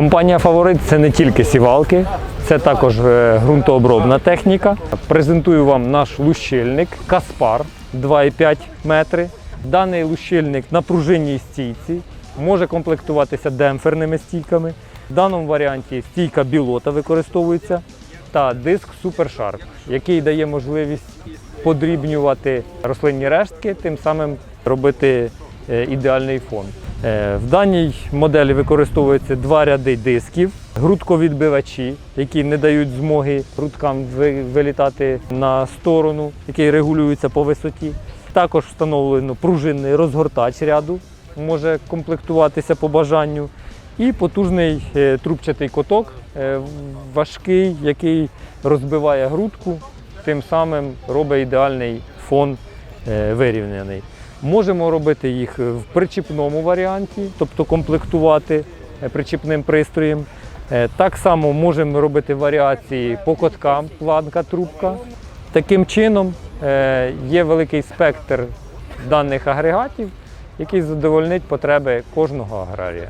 Компанія Фаворит це не тільки сівалки, це також е, ґрунтообробна техніка. Презентую вам наш лущильник Каспар 2,5 метри. Даний лущильник на пружинній стійці може комплектуватися демпферними стійками. В даному варіанті стійка білота використовується та диск Super Sharp, який дає можливість подрібнювати рослинні рештки, тим самим робити е, ідеальний фон. Е, В даній моделі використовуються два ряди дисків, грудковідбивачі, які не дають змоги грудкам вилітати на сторону, який регулюється по висоті. Також встановлено пружинний розгортач ряду, може комплектуватися по бажанню. І потужний е, трубчатий коток, е, важкий, який розбиває грудку, тим самим робить ідеальний фон вирівняний. Можемо робити їх в причіпному варіанті, тобто комплектувати е, причіпним пристроєм. Е, Так само можемо робити варіації по коткам, планка, трубка. Таким чином е, є великий спектр даних агрегатів, який задовольнить потреби кожного аграрія.